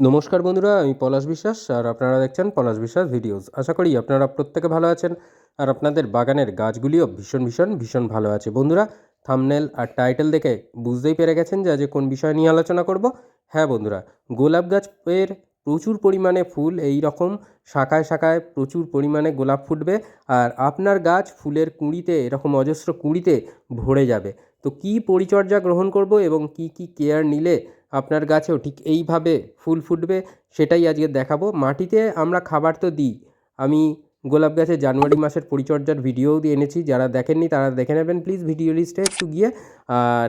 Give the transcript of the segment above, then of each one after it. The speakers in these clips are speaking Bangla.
নমস্কার বন্ধুরা, আমি পলাশ বিশ্বাস আর আপনারা দেখছেন পলাশ বিশ্বাস ভিডিওস। আশা করি আপনারা প্রত্যেকে ভালো আছেন আর আপনাদের বাগানের গাছগুলিও ভীষণ ভীষণ ভীষণ ভালো আছে। বন্ধুরা থামনেল আর টাইটেল দেখে বুঝতেই পেরে গেছেন যে আজ কোন বিষয় নিয়ে আলোচনা করব। হ্যাঁ বন্ধুরা, গোলাপ গাছের প্রচুর পরিমাণে ফুল এই রকম শাখায় শাখায় প্রচুর পরিমাণে গোলাপ ফুটবে আর আপনার গাছ ফুলের কুঁড়িতে, এরকম অজস্র কুঁড়িতে ভরে যাবে। তো কী পরিচর্যা গ্রহণ করব এবং কি কি কেয়ার নিলে আপনার গাছেও ঠিক এইভাবে ফুল ফুটবে, সেটাই আজকে দেখাবো। মাটিতে আমরা খাবার তো দিই। আমি গোলাপ গাছে জানুয়ারি মাসের পরিচর্যার ভিডিওও দিয়ে এনেছি, যারা দেখেননি তারা দেখে নেবেন প্লিজ ভিডিও লিস্টে একটু গিয়ে। আর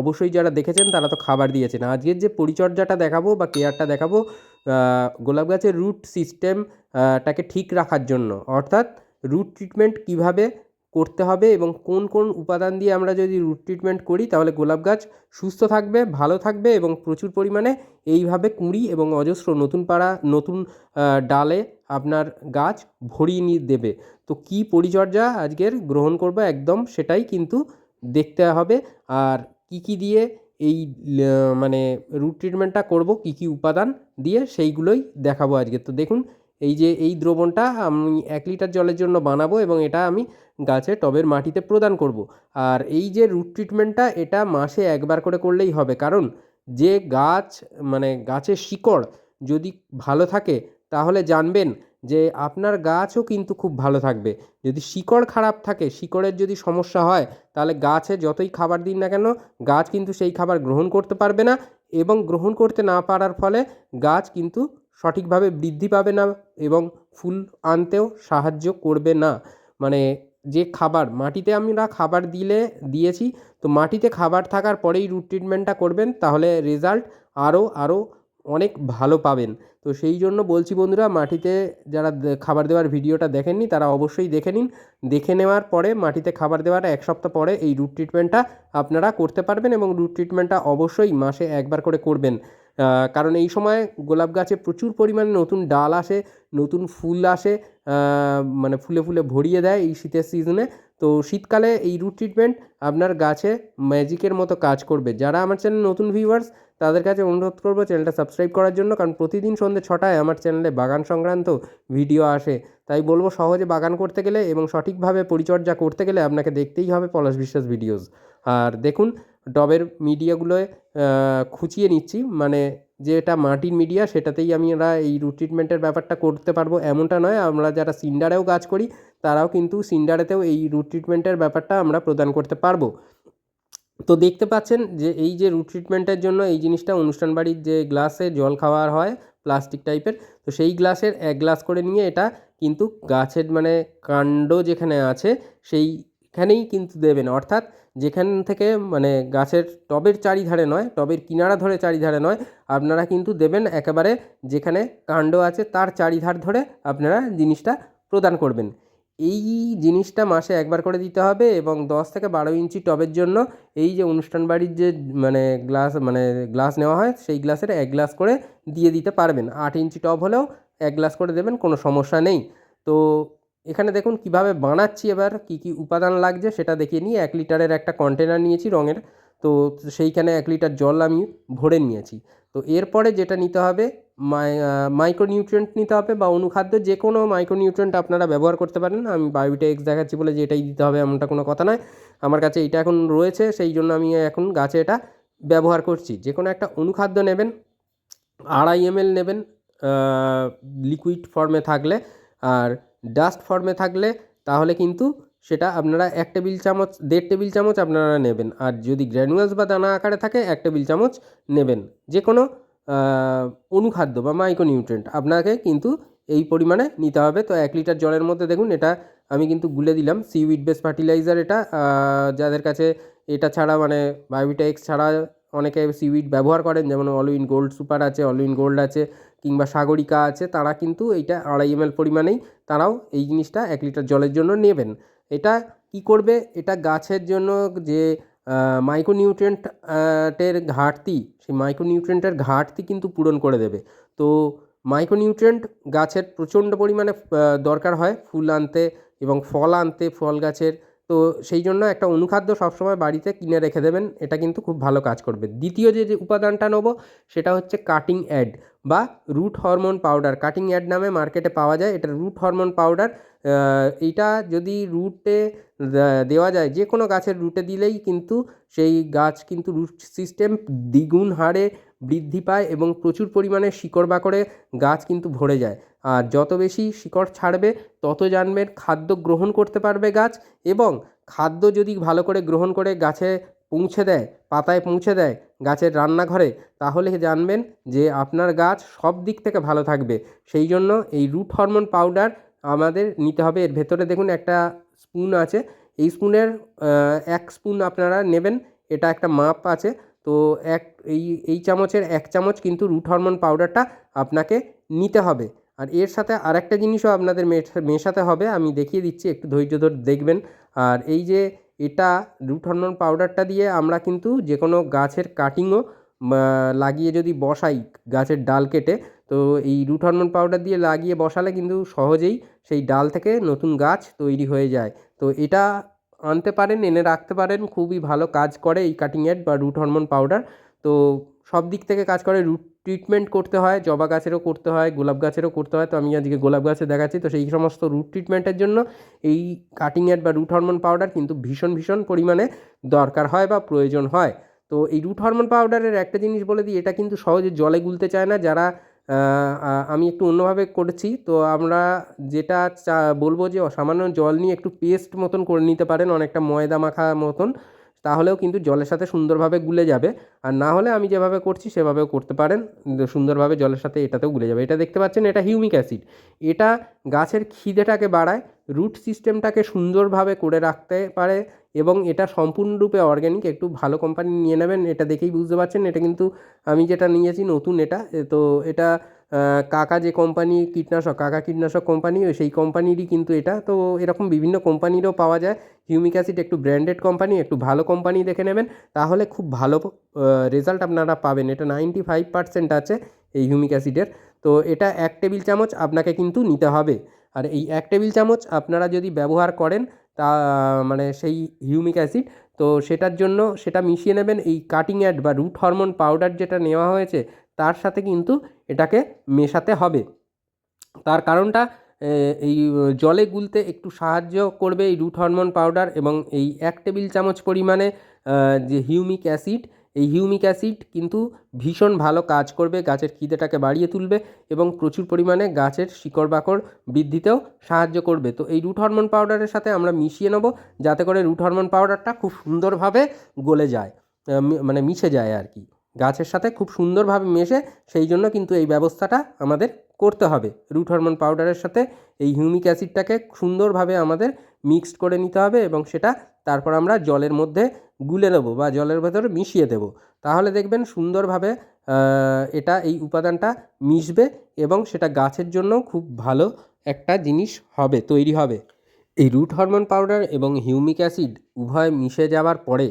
অবশ্যই যারা দেখেছেন তারা তো খাবার দিয়েছেন। আজকের যে পরিচর্যাটা দেখাবো বা কেয়ারটা দেখাবো গোলাপ গাছের রুট সিস্টেমটাকে ঠিক রাখার জন্য, অর্থাৎ রুট ট্রিটমেন্ট কীভাবে করতে হবে এবং কোন কোন উপাদান দিয়ে আমরা যদি রুট ট্রিটমেন্ট করি, তাহলে গোলাপ গাছ সুস্থ থাকবে, ভালো থাকবে এবং প্রচুর পরিমাণে এইভাবে কুঁড়ি এবং অজস্র নতুন পাড়া, নতুন ডালে আপনার গাছ ভরিয়ে নিয়ে দেবে। তো কী পরিচর্যা আজকের গ্রহণ করব একদম সেটাই কিন্তু দেখতে হবে। আর কি কি দিয়ে এই মানে রুট ট্রিটমেন্টটা করব, কি কি উপাদান দিয়ে সেইগুলোই দেখাবো আজকে। তো দেখুন এই যে এই দ্রবণটা আমি এক লিটার জলের জন্য বানাবো এবং এটা আমি গাছে টবের মাটিতে প্রদান করব। আর এই যে রুট ট্রিটমেন্টটা এটা মাসে একবার করে করলেই হবে। কারণ যে গাছ মানে গাছের শিকড় যদি ভালো থাকে, তাহলে জানবেন যে আপনার গাছও কিন্তু খুব ভালো থাকবে। যদি শিকড় খারাপ থাকে, শিকড়ের যদি সমস্যা হয়, তাহলে গাছে যতই খাবার দিন না কেন, গাছ কিন্তু সেই খাবার গ্রহণ করতে পারবে না এবং গ্রহণ করতে না পারার ফলে গাছ কিন্তু সঠিকভাবে বৃদ্ধি পাবে না এবং ফুল আনতেও সাহায্য করবে না। মানে যে খাবার, মাটিতে আমরা খাবার দিলে, দিয়েছি, তো মাটিতে খাবার থাকার পরেই রুট ট্রিটমেন্টটা করবেন, তাহলে রেজাল্ট আরও আরও অনেক ভালো পাবেন। তো সেই জন্য বলছি বন্ধুরা, মাটিতে যারা খাবার দেওয়ার ভিডিওটা দেখেননি, তারা অবশ্যই দেখে নিন। দেখে নেওয়ার পরে মাটিতে খাবার দেওয়ার এক সপ্তাহ পরে এই রুট ট্রিটমেন্টটা আপনারা করতে পারবেন এবং রুট ট্রিটমেন্টটা অবশ্যই মাসে একবার করে করবেন। কারণ এই সময় গোলাপ গাছে প্রচুর পরিমাণে নতুন ডাল আসে, নতুন ফুল আসে মানে ফুলে ফুলে ভরিয়ে দেয় এই শীতের সিজনে তো শীতকালে এই রুট ট্রিটমেন্ট আপনার গাছে ম্যাজিকের মতো কাজ করবে। যারা আমার চ্যানেল নতুন ভিউয়ার্স তাদের কাছে অনুরোধ করব চ্যানেলটা সাবস্ক্রাইব করার জন্য, কারণ প্রতিদিন সন্ধ্যে ছটায় আমার চ্যানেলে বাগান সংক্রান্ত ভিডিও আসে। তাই বলব সহজে বাগান করতে গেলে এবং সঠিকভাবে পরিচর্যা করতে গেলে আপনাকে দেখতেই হবে পলাশ বিশ্বাস ভিডিওস আর দেখুন টবের মিডিয়াগুলোয় খুঁচিয়ে নিচ্ছি। মানে যেটা মাটির মিডিয়া, সেটাতেই আমি আমরা এই রুট ট্রিটমেন্টের ব্যাপারটা করতে পারব। এমনটা নয়, আমরা যারা সিন্ডারেও কাজ করি, তারাও কিন্তু সিন্ডারেতেও এই রুট ট্রিটমেন্টের ব্যাপারটা আমরা প্রদান করতে পারব। তো দেখতে পাচ্ছেন যে এই যে রুট ট্রিটমেন্টের জন্য এই জিনিসটা অনুষ্ঠান বাড়ির যে গ্লাসে জল খাওয়ার হয় প্লাস্টিক টাইপের তো সেই গ্লাসের এক গ্লাস করে নিয়ে এটা কিন্তু গাছের মানে কাণ্ড যেখানে আছে, সেইখানেই কিন্তু দেবেন। অর্থাৎ যেখান থেকে মানে গাছের টবের চারিধারে নয়, টবের কিনারা ধরে চারিধারে নয়, আপনারা কিন্তু দেবেন একেবারে যেখানে কাণ্ড আছে তার চারিধার ধরে আপনারা জিনিসটা প্রদান করবেন। এই জিনিসটা মাসে একবার করে দিতে হবে এবং দশ থেকে বারো ইঞ্চি টবের জন্য এই যে অনুষ্ঠান বাড়ির যে মানে গ্লাস মানে গ্লাস নেওয়া হয়, সেই গ্লাসের এক গ্লাস করে দিয়ে দিতে পারবেন। আট ইঞ্চি টব হলেও এক গ্লাস করে দেবেন, কোনো সমস্যা নেই। তো এখানে দেখুন কীভাবে বানাচ্ছি এবার, কি কি উপাদান লাগছে সেটা দেখিয়ে নিয়ে এক লিটারের একটা কন্টেনার নিয়েছি রঙের। তো সেইখানে এক লিটার জল আমি ভরে নিয়েছি। তো এরপরে যেটা নিতে হবে, মাই মাইক্রোনিউট্রিয়েন্ট নিতে হবে বা অনুখাদ্য যে কোনো মাইক্রোনিউট্রিয়েন্ট আপনারা ব্যবহার করতে পারেন। আমি বায়োটা এক্স দেখাচ্ছি বলে যে এটাই দিতে হবে এমনটা কোনো কথা নয়। আমার কাছে এটা এখন রয়েছে, সেই জন্য আমি এখন গাছে এটা ব্যবহার করছি। যে কোনো একটা অনুখাদ্য নেবেন, আড়াই এমএল নেবেন লিকুইড ফর্মে থাকলে। আর ডাস্ট ফর্মে থাকলে তাহলে কিন্তু সেটা আপনারা এক টেবিল চামচ, দেড় টেবিল চামচ আপনারা নেবেন। আর যদি গ্র্যানুয়ালস বা দানা আকারে থাকে, এক টেবিল চামচ নেবেন। যে কোনো অনুখাদ্য বা মাইক্রোনিউট্রেন্ট আপনাকে কিন্তু এই পরিমাণে নিতে হবে। তো এক লিটার জলের মধ্যে দেখুন, এটা আমি কিন্তু গুলে দিলাম। সিউইড বেস ফার্টিলাইজার এটা যাদের কাছে এটা ছাড়া মানে বায়োভিটা এক্স ছাড়া অনেকে সিউইড ব্যবহার করেন, যেমন অলউইন গোল্ড সুপার আছে অলউইন গোল্ড আছে, কিংবা সাগরিকা আছে, তারা কিন্তু এইটা আড়াই এম পরিমাণেই তারাও এই জিনিসটা এক লিটার জলের জন্য নেবেন। এটা কি করবে? এটা গাছের জন্য যে মাইক্রোনিউট্রিয়েন্টের ঘাটতি, সেই মাইক্রোনিউট্রিয়েন্টের ঘাটতি কিন্তু পূরণ করে দেবে। তো মাইক্রোনিউট্রিয়েন্ট গাছের প্রচণ্ড পরিমাণে দরকার হয় ফুল আনতে এবং ফল আনতে, ফল গাছের তো সেই জন্য একটা অনুখাদ্য সবসময় বাড়িতে কিনে রেখে দেবেন, এটা কিন্তু খুব ভালো কাজ করবে। দ্বিতীয় যে উপাদানটা নেব, সেটা হচ্ছে কাটিং অ্যাড বা root hormone powder cutting add নামে মার্কেটে পাওয়া যায়, এটা রুট হরমোন পাউডার এইটা যদি রুটে দেওয়া যায় যে কোনো গাছের রুটে দিলেই কিন্তু সেই গাছ কিন্তু রুট সিস্টেম দ্বিগুণ হারে বৃদ্ধি পায় এবং প্রচুর পরিমাণে শিকড় বাকড়ে গাছ কিন্তু ভরে যায়। আর যত বেশি শিকড় ছাড়বে, তত জানবেন খাদ্য গ্রহণ করতে পারবে গাছ এবং খাদ্য যদি ভালো করে গ্রহণ করে গাছে পৌঁছে দেয়, পাতায় পৌঁছে দেয় গাছের রান্নাঘরে, তাহলে জানবেন যে আপনার গাছ সব দিক থেকে ভালো থাকবে। সেই জন্য এই রুট হরমোন পাউডার আমাদের নিতে হবে। এর ভেতরে দেখুন একটা স্পুন আছে। এই স্পুনের এক স্পুন আপনারা নেবেন। এটা একটা মাপ আছে। তো এক, এই এই চামচের এক চামচ কিন্তু রুট হরমোন পাউডারটা আপনাকে নিতে হবে। আর এর সাথে আরেকটা জিনিসও আপনাদের মেশাতে হবে, আমি দেখিয়ে দিচ্ছি, একটু ধৈর্য ধরে, দেখবেন। আর এই যে এটা রুট হরমোন পাউডারটা দিয়ে আমরা কিন্তু যে কোনো গাছের কাটিংও লাগিয়ে যদি বসাই গাছের ডাল কেটে, তো এই রুট হরমোন পাউডার দিয়ে লাগিয়ে বসালে কিন্তু সহজেই সেই ডাল থেকে নতুন গাছ তৈরি হয়ে যায়। তো এটা আনতে পারেন, এনে রাখতে পারেন। খুবই ভালো কাজ করে এই কাটিং অ্যাড বা রুট হরমোন পাউডার তো সব দিক থেকে কাজ করে রুট ট্রিটমেন্ট করতে হয়, জবা গাছেরও করতে হয়, গোলাপ গাছেরও করতে হয়। তো আমি আজকে গোলাপ গাছে দেখাচ্ছি, তো সেই সমস্ত রুট ট্রিটমেন্টের জন্য এই কাটিং অ্যাড বা রুট হরমোন পাউডার কিন্তু ভীষণ ভীষণ পরিমাণে দরকার হয় বা প্রয়োজন হয়। তো এই রুট হরমোন পাউডারের একটা জিনিস বলে দিই, এটা কিন্তু সহজে জলে গুলতে চায় না। যারা আমি একটু অন্যভাবে করেছি। তো আমরা যেটা চা, বলব যে সামান্য জল নিয়ে একটু পেস্ট মতন করে নিতে পারেন, অনেকটা ময়দা মাখা মতন, তাহলেও কিন্তু জলের সাথে সুন্দরভাবে গুলে যাবে। আর না হলে আমি যেভাবে করছি, সেভাবেও করতে পারেন। সুন্দরভাবে জলের সাথে এটাতেও গুলে যাবে। এটা দেখতে পাচ্ছেন, এটা হিউমিক অ্যাসিড এটা গাছের খিদেটাকে বাড়ায় রুট সিস্টেমটাকে সুন্দরভাবে করে রাখতে পারে এবং এটা সম্পূর্ণরূপে অর্গ্যানিক একটু ভালো কোম্পানি নিয়ে নেবেন, এটা দেখেই বুঝতে পারছেন। এটা কিন্তু আমি যেটা নিয়েছি নতুন এটা তো এটা কাকা যে কোম্পানি কীটনাশক, কাকা কীটনাশক কোম্পানি সেই কোম্পানিরই কিন্তু এটা। তো এরকম বিভিন্ন কোম্পানিরও পাওয়া যায়। হিউমিক অ্যাসিড একটু ব্র্যান্ডেড কোম্পানি একটু ভালো কোম্পানি দেখে নেবেন, তাহলে খুব ভালো রেজাল্ট আপনারা পাবেন। এটা নাইনটি ফাইভ পার্সেন্ট আছে এই হিউমিক অ্যাসিডের তো এটা এক টেবিল চামচ আপনাকে কিন্তু নিতে হবে। আর এই এক টেবিল চামচ আপনারা যদি ব্যবহার করেন, তা মানে সেই হিউমিক অ্যাসিড, তো সেটার জন্য সেটা মিশিয়ে নেবেন। এই কাটিং অ্যাড বা রুট হরমোন পাউডার যেটা নেওয়া হয়েছে, তার সাথে কিন্তু এটাকে মেশাতে হবে। তার কারণটা এই জলে গুলতে একটু সাহায্য করবে এই রুট হরমোন পাউডার এবং এই এক টেবিল চামচ পরিমাণে যে হিউমিক অ্যাসিড এই হিউমিক অ্যাসিড কিন্তু ভীষণ ভালো কাজ করবে, গাছের খিদেটাকে বাড়িয়ে তুলবে এবং প্রচুর পরিমাণে গাছের শিকড় বাকড় বৃদ্ধিতেও সাহায্য করবে। তো এই রুট হরমোন পাউডারের সাথে আমরা মিশিয়ে নেব যাতে করে রুট হরমোন পাউডারটা খুব সুন্দরভাবে গলে যায় মানে মিশে যায় আর কি। গাছের সাথে খুব সুন্দরভাবে মেশে সেই জন্য কিন্তু এই ব্যবস্থাটা আমাদের করতে হবে। রুট হরমোন পাউডারের সাথে এই হিউমিক অ্যাসিডটাকে সুন্দরভাবে আমাদের মিক্সড করে নিতে হবে এবং সেটা তারপর আমরা জলের মধ্যে গুলে নেব বা জলের ভেতরে মিশিয়ে দেবো। তাহলে দেখবেন সুন্দরভাবে এটা এই উপাদানটা মিশবে এবং সেটা গাছের জন্য খুব ভালো একটা জিনিস হবে, তৈরি হবে। এই রুট হরমোন পাউডার এবং হিউমিক অ্যাসিড উভয় মিশে যাওয়ার পরে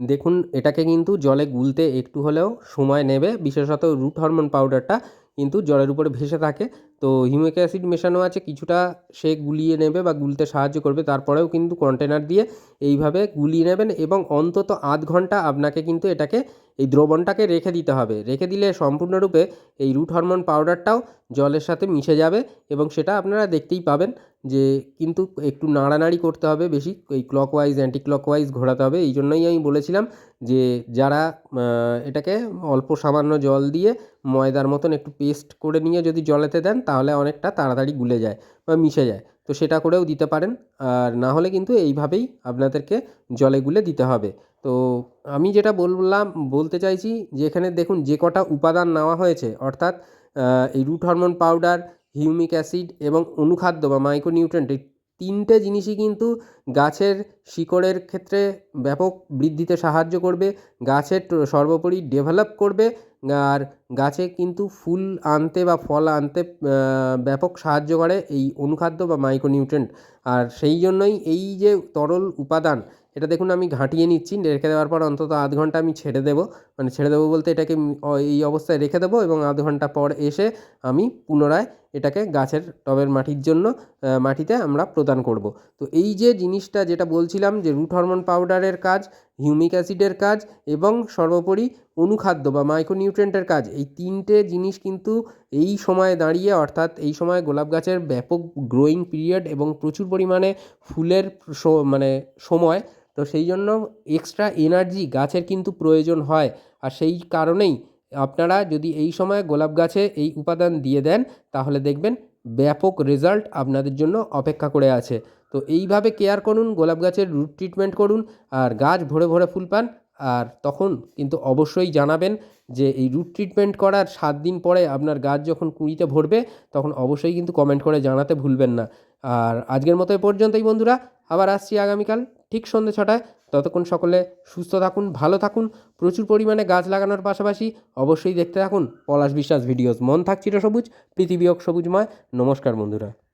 দেখুন, এটাকে কিন্তু জলে গুলতে একটু হলেও সময় নেবে। বিশেষত রুট হরমোন পাউডারটা কিন্তু জলের উপরে ভেসে থাকে। তো হিউমিক অ্যাসিড মেশানো আছে, কিছুটা সে গুলিয়ে নেবে বা গুলতে সাহায্য করবে, তারপরেও কিন্তু কন্টেনার দিয়ে এইভাবে গুলিয়ে নেবেন এবং অন্তত আধ ঘণ্টা আপনাকে কিন্তু এটাকে, এই দ্রবণটাকে রেখে দিতে হবে। রেখে দিলে সম্পূর্ণরূপে এই রুট হরমোন পাউডারটাও জলের সাথে মিশে যাবে এবং সেটা আপনারা দেখতেই পাবেন। যে কিন্তু একটু নাড়ানাড়ি করতে হবে বেশি, এই ক্লকওয়াইজ অ্যান্টি ক্লকওয়াইজ ঘোরাতে হবে। এই জন্যই আমি বলেছিলাম যে যারা এটাকে অল্প সামান্য জল দিয়ে ময়দার মতন একটু পেস্ট করে নিয়ে যদি জলেতে দেন, তাহলে অনেকটা তাড়াতাড়ি গুলে যায় বা মিশে যায়। তো সেটা করেও দিতে পারেন। আর না হলে কিন্তু এইভাবেই আপনাদেরকে জলে গুলে দিতে হবে। তো আমি যেটা বললাম, বলতে চাইছি যে এখানে দেখুন, যে কটা উপাদান নেওয়া হয়েছে, অর্থাৎ এই root hormone powder humic acid এবং অনুখাদ্য বা মাইক্রোনিউট্রেন্ট এই তিনটে জিনিসই কিন্তু গাছের শিকড়ের ক্ষেত্রে ব্যাপক বৃদ্ধিতে সাহায্য করবে, গাছের সর্বোপরি ডেভেলপ করবে, আর গাছে কিন্তু ফুল আনতে বা ফল আনতে ব্যাপক সাহায্য করে এই অনুখাদ্য বা মাইক্রোনিউট্রেন্ট আর সেই জন্যই এই যে তরল উপাদান, এটা দেখুন আমি ঘাঁটিয়ে নিচ্ছি, রেখে দেওয়ার পর অন্তত আধ ঘণ্টা আমি ছেড়ে দেবো। মানে ছেড়ে দেবো বলতে এটাকে এই অবস্থায় রেখে দেবো এবং আধ ঘণ্টা পর এসে আমি পুনরায় এটাকে গাছের টবের মাটির জন্য মাটিতে আমরা প্রদান করব। তো এই যে জিনিসটা যেটা বলছিলাম যে রুট হরমোন পাউডারের কাজ হিউমিক অ্যাসিডের কাজ এবং সর্বোপরি অনুখাদ্য বা মাইক্রোনিউট্রেন্টের কাজ, এই তিনটে জিনিস কিন্তু এই সময়ে দাঁড়িয়ে অর্থাৎ এই সময় গোলাপ গাছের ব্যাপক গ্রোয়িং পিরিয়ড এবং প্রচুর পরিমাণে ফুলের মানে সময়, তো সেই জন্য এক্সট্রা এনার্জি গাছের কিন্তু প্রয়োজন হয়। আর সেই কারণেই আপনারা যদি এই সময় গোলাপ গাছে এই উপাদান দিয়ে দেন, তাহলে দেখবেন ব্যাপক রেজাল্ট আপনাদের জন্য অপেক্ষা করে আছে। তো এইভাবে কেয়ার করুন, গোলাপ গাছের রুট ট্রিটমেন্ট করুন, আর গাছ ভরে ভরে ফুল পান, আর তখন কিন্তু অবশ্যই জানাবেন যে এই রুট ট্রিটমেন্ট করার সাত দিন পরে আপনার গাছ যখন কুঁড়িতে ভরবে, তখন অবশ্যই কিন্তু কমেন্ট করে জানাতে ভুলবেন না। আর আজকের মতো এ পর্যন্তই বন্ধুরা, আবার আসছি আগামীকাল ঠিক সন্ধ্যে ছটায়। ততক্ষণ সকলে সুস্থ থাকুন, ভালো থাকুন, প্রচুর পরিমাণে গাছ লাগানোর পাশাপাশি অবশ্যই দেখতে থাকুন পলাশ বিশ্বাস ভিডিওস। মন থাক চিরসবুজ, পৃথিবী হোক সবুজময়। নমস্কার বন্ধুরা।